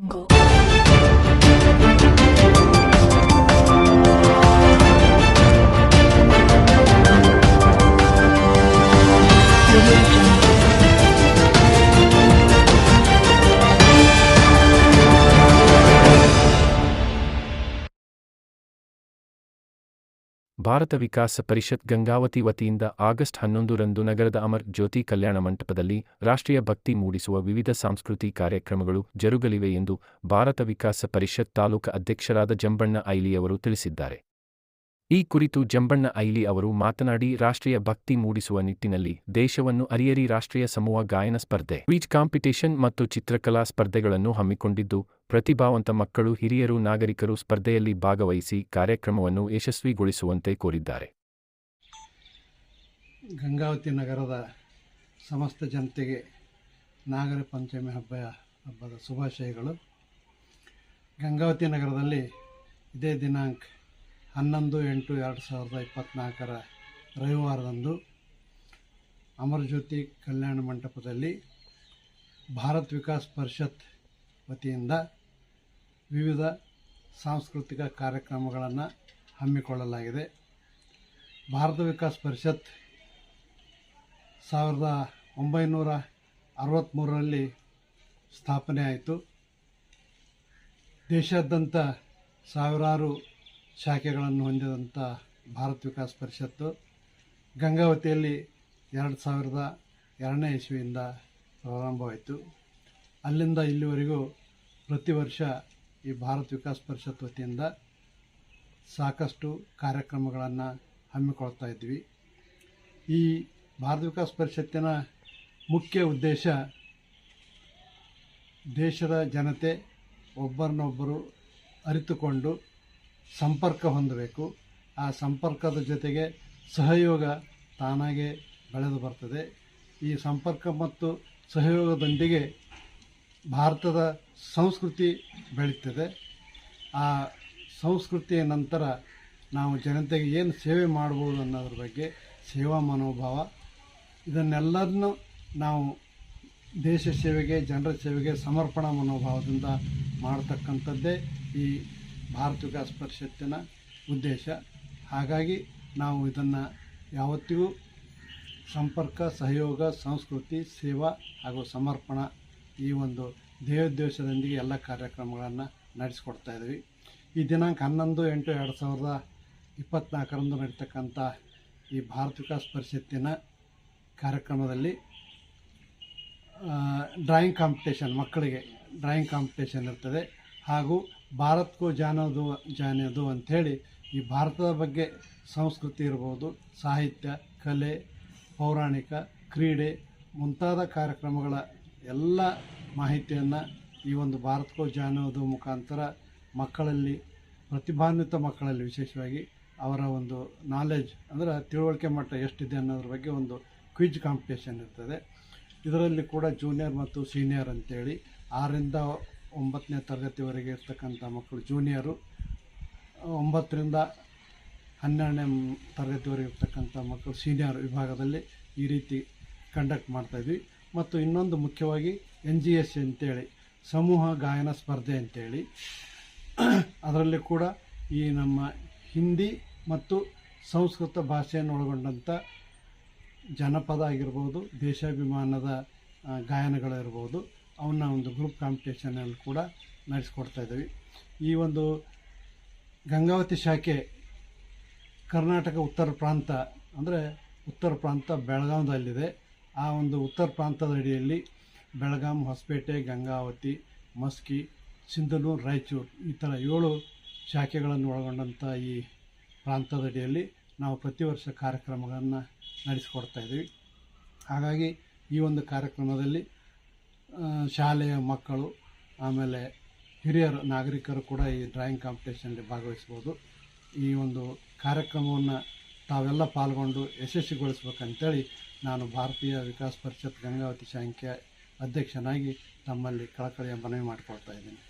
jungle Bharat ವಿಕಾಸ ಪರಿಷತ್ ಗಂಗಾವತಿ ವತಿಯಿಂದ August ಹನ್ನೊಂದರಂದು ನಗರದ ಅಮರ್ ಜ್ಯೋತಿ ಕಲ್ಯಾಣ ಮಂಟಪದಲ್ಲಿ ರಾಷ್ಟ್ರೀಯ ಭಕ್ತಿ ಮೂಡಿಸುವ ವಿವಿಧ ಸಾಂಸ್ಕೃತಿ ಕಾರ್ಯಕ್ರಮಗಳು ಜರುಗಲಿವೆ ಎಂದು ಭಾರತ ವಿಕಾಸ ಪರಿಷತ್ ತಾಲೂಕು ಅಧ್ಯಕ್ಷರಾದ ಜಂಬಣ್ಣ ಐಲಿಯವರು ತಿಳಿಸಿದ್ದಾರೆ. ಈ ಕುರಿತು ಜಂಬಣ್ಣ ಐಲಿ ಅವರು ಮಾತನಾಡಿ, ರಾಷ್ಟ್ರೀಯ ಭಕ್ತಿ ಮೂಡಿಸುವ ನಿಟ್ಟಿನಲ್ಲಿ ದೇಶವನ್ನು ಅರಿಯರಿ ರಾಷ್ಟ್ರೀಯ ಸಮೂಹ ಗಾಯನ ಸ್ಪರ್ಧೆ, ಕ್ವೀಜ್ ಕಾಂಪಿಟೇಷನ್ ಮತ್ತು ಚಿತ್ರಕಲಾ ಸ್ಪರ್ಧೆಗಳನ್ನು ಹಮ್ಮಿಕೊಂಡಿದ್ದು, ಪ್ರತಿಭಾವಂತ ಮಕ್ಕಳು, ಹಿರಿಯರು, ನಾಗರಿಕರು ಸ್ಪರ್ಧೆಯಲ್ಲಿ ಭಾಗವಹಿಸಿ ಕಾರ್ಯಕ್ರಮವನ್ನು ಯಶಸ್ವಿಗೊಳಿಸುವಂತೆ ಕೋರಿದ್ದಾರೆ. ಗಂಗಾವತಿ ನಗರದ ಸಮಸ್ತ ಜನತೆಗೆ ನಾಗರ ಪಂಚಮಿ ಹಬ್ಬ ಹಬ್ಬದ ಶುಭಾಶಯಗಳು. ಗಂಗಾವತಿ ನಗರದಲ್ಲಿ ಇದೇ ದಿನಾಂಕ ಹನ್ನೊಂದು, ಎಂಟು, ಎರಡು ಸಾವಿರದ ಇಪ್ಪತ್ತ್ನಾಲ್ಕರ ರವಿವಾರದಂದು ಅಮರಜ್ಯೋತಿ ಕಲ್ಯಾಣ ಮಂಟಪದಲ್ಲಿ ಭಾರತ್ ವಿಕಾಸ್ ಪರಿಷತ್ ವತಿಯಿಂದ ವಿವಿಧ ಸಾಂಸ್ಕೃತಿಕ ಕಾರ್ಯಕ್ರಮಗಳನ್ನು ಹಮ್ಮಿಕೊಳ್ಳಲಾಗಿದೆ. ಭಾರತ ವಿಕಾಸ್ ಪರಿಷತ್ ಸಾವಿರದ ಒಂಬೈನೂರ ಅರವತ್ತ್ಮೂರರಲ್ಲಿ ಸ್ಥಾಪನೆ ಆಯಿತು ದೇಶಾದ್ಯಂತ ಸಾವಿರಾರು ಶಾಖೆಗಳನ್ನು ಹೊಂದಿದಂಥ ಭಾರತ್ ವಿಕಾಸ್ ಪರಿಷತ್ತು ಗಂಗಾವತಿಯಲ್ಲಿ ಎರಡು ಸಾವಿರದ ಎರಡನೇ ಇಸ್ವಿಯಿಂದ ಪ್ರಾರಂಭವಾಯಿತು. ಅಲ್ಲಿಂದ ಇಲ್ಲಿವರೆಗೂ ಪ್ರತಿ ವರ್ಷ ಈ ಭಾರತ್ ವಿಕಾಸ್ ಪರಿಷತ್ ವತಿಯಿಂದ ಸಾಕಷ್ಟು ಕಾರ್ಯಕ್ರಮಗಳನ್ನು ಹಮ್ಮಿಕೊಳ್ತಾ ಇದ್ವಿ. ಈ ಭಾರತ ವಿಕಾಸ್ ಪರಿಷತ್ತಿನ ಮುಖ್ಯ ಉದ್ದೇಶ ದೇಶದ ಜನತೆ ಒಬ್ಬರನ್ನೊಬ್ಬರು ಅರಿತುಕೊಂಡು ಸಂಪರ್ಕ ಹೊಂದಬೇಕು. ಆ ಸಂಪರ್ಕದ ಜೊತೆಗೆ ಸಹಯೋಗ ತಾನಾಗೆ ಬೆಳೆದು ಬರ್ತದೆ. ಈ ಸಂಪರ್ಕ ಮತ್ತು ಸಹಯೋಗದೊಂದಿಗೆ ಭಾರತದ ಸಂಸ್ಕೃತಿ ಬೆಳೀತದೆ. ಆ ಸಂಸ್ಕೃತಿಯ ನಂತರ ನಾವು ಜನತೆಗೆ ಏನು ಸೇವೆ ಮಾಡ್ಬೋದು ಅನ್ನೋದ್ರ ಬಗ್ಗೆ ಸೇವಾ ಮನೋಭಾವ ಇದನ್ನೆಲ್ಲದನ್ನು ನಾವು ದೇಶ ಸೇವೆಗೆ, ಜನರ ಸೇವೆಗೆ ಸಮರ್ಪಣಾ ಮನೋಭಾವದಿಂದ ಮಾಡ್ತಕ್ಕಂಥದ್ದೇ ಈ ಭಾರತ ವಿಕಾಸ್ ಪರಿಷತ್ತಿನ ಉದ್ದೇಶ. ಹಾಗಾಗಿ ನಾವು ಇದನ್ನು ಯಾವತ್ತಿಗೂ ಸಂಪರ್ಕ, ಸಹಯೋಗ, ಸಂಸ್ಕೃತಿ, ಸೇವಾ ಹಾಗೂ ಸಮರ್ಪಣಾ ಈ ಒಂದು ಧ್ಯೇಯೋದ್ದೇಶದೊಂದಿಗೆ ಎಲ್ಲ ಕಾರ್ಯಕ್ರಮಗಳನ್ನು ನಡೆಸಿಕೊಡ್ತಾ ಇದ್ದೀವಿ. ಈ ದಿನಾಂಕ ಹನ್ನೊಂದು, ಎಂಟು, ಎರಡು ಸಾವಿರದ ಇಪ್ಪತ್ತ್ನಾಲ್ಕರಂದು ನಡೀತಕ್ಕಂಥ ಈ ಭಾರತ ವಿಕಾಸ್ ಪರಿಷತ್ತಿನ ಕಾರ್ಯಕ್ರಮದಲ್ಲಿ ಡ್ರಾಯಿಂಗ್ ಕಾಂಪಿಟೇಷನ್ ಮಕ್ಕಳಿಗೆ ಡ್ರಾಯಿಂಗ್ ಕಾಂಪಿಟೇಷನ್ ಇರ್ತದೆ. ಹಾಗೂ ಭಾರತ್ ಕೋ ಜಾನೋದು ಜಾನೋದು ಅಂಥೇಳಿ ಈ ಭಾರತದ ಬಗ್ಗೆ ಸಂಸ್ಕೃತಿ ಇರ್ಬೋದು, ಸಾಹಿತ್ಯ, ಕಲೆ, ಪೌರಾಣಿಕ, ಕ್ರೀಡೆ ಮುಂತಾದ ಕಾರ್ಯಕ್ರಮಗಳ ಎಲ್ಲ ಮಾಹಿತಿಯನ್ನು ಈ ಒಂದು ಭಾರತಕ್ಕೂ ಜಾನೋದು ಮುಖಾಂತರ ಮಕ್ಕಳಲ್ಲಿ, ಪ್ರತಿಭಾನ್ವಿತ ಮಕ್ಕಳಲ್ಲಿ ವಿಶೇಷವಾಗಿ ಅವರ ಒಂದು ನಾಲೆಜ್ ಅಂದರೆ ತಿಳುವಳಿಕೆ ಮಟ್ಟ ಎಷ್ಟಿದೆ ಅನ್ನೋದ್ರ ಬಗ್ಗೆ ಒಂದು ಕ್ವಿಜ್ ಕಾಂಪಿಟೇಷನ್ ಇರ್ತದೆ. ಇದರಲ್ಲಿ ಕೂಡ ಜೂನಿಯರ್ ಮತ್ತು ಸೀನಿಯರ್ ಅಂತೇಳಿ ಆರರಿಂದ ಒಂಬತ್ತನೇ ತರಗತಿವರೆಗೆ ಇರ್ತಕ್ಕಂಥ ಮಕ್ಕಳು ಜೂನಿಯರು ಒಂಬತ್ತರಿಂದ ಹನ್ನೆರಡನೇ ತರಗತಿವರೆಗೆ ಇರ್ತಕ್ಕಂಥ ಮಕ್ಕಳು ಸೀನಿಯರ್ ವಿಭಾಗದಲ್ಲಿ ಈ ರೀತಿ ಕಂಡಕ್ಟ್ ಮಾಡ್ತಾಯಿದ್ವಿ ಮತ್ತು ಇನ್ನೊಂದು ಮುಖ್ಯವಾಗಿ ಎನ್ ಜಿ ಎಸ್ ಅಂತೇಳಿ, ಸಮೂಹ ಗಾಯನ ಸ್ಪರ್ಧೆ ಅಂತೇಳಿ. ಅದರಲ್ಲಿ ಕೂಡ ಈ ನಮ್ಮ ಹಿಂದಿ ಮತ್ತು ಸಂಸ್ಕೃತ ಭಾಷೆಯನ್ನು ಒಳಗೊಂಡಂಥ ಜನಪದ ಆಗಿರ್ಬೋದು, ದೇಶಾಭಿಮಾನದ ಗಾಯನಗಳಿರ್ಬೋದು ಅವನ್ನ ಒಂದು ಗ್ರೂಪ್ ಕಾಂಪಿಟೇಷನಲ್ಲಿ ಕೂಡ ನಡೆಸ್ಕೊಡ್ತಾ ಇದ್ದೀವಿ ಈ ಒಂದು ಗಂಗಾವತಿ ಶಾಖೆ ಕರ್ನಾಟಕ ಉತ್ತರ ಪ್ರಾಂತ, ಅಂದರೆ ಉತ್ತರ ಪ್ರಾಂತ ಬೆಳಗಾಂದಲ್ಲಿದೆ ಆ ಒಂದು ಉತ್ತರ ಪ್ರಾಂತದ ಅಡಿಯಲ್ಲಿ ಬೆಳಗಾಂ, ಹೊಸಪೇಟೆ, ಗಂಗಾವತಿ, ಮಸ್ಕಿ, ಸಿಂಧನೂರು, ರಾಯಚೂರು ಈ ಥರ ಏಳು ಶಾಖೆಗಳನ್ನು ಒಳಗೊಂಡಂಥ ಈ ಪ್ರಾಂತದ ಅಡಿಯಲ್ಲಿ ನಾವು ಪ್ರತಿ ವರ್ಷ ಕಾರ್ಯಕ್ರಮಗಳನ್ನು ನಡೆಸಿಕೊಡ್ತಾ ಇದ್ದೀವಿ ಹಾಗಾಗಿ ಈ ಒಂದು ಕಾರ್ಯಕ್ರಮದಲ್ಲಿ ಶಾಲೆಯ ಮಕ್ಕಳು, ಆಮೇಲೆ ಹಿರಿಯರು, ನಾಗರಿಕರು ಕೂಡ ಈ ಡ್ರಾಯಿಂಗ್ ಕಾಂಪಿಟೇಷನಲ್ಲಿ ಭಾಗವಹಿಸ್ಬೋದು ಈ ಒಂದು ಕಾರ್ಯಕ್ರಮವನ್ನು ತಾವೆಲ್ಲ ಪಾಲ್ಗೊಂಡು ಯಶಸ್ವಿಗೊಳಿಸ್ಬೇಕಂತೇಳಿ ನಾನು ಭಾರತೀಯ ವಿಕಾಸ್ ಪರಿಷತ್ ಗಂಗಾವತಿ ಶಾಂಖ್ಯ ಅಧ್ಯಕ್ಷನಾಗಿ ತಮ್ಮಲ್ಲಿ ಕಳಕಳಿಯ ಮನವಿ ಮಾಡಿಕೊಳ್ತಾ ಇದ್ದೀನಿ.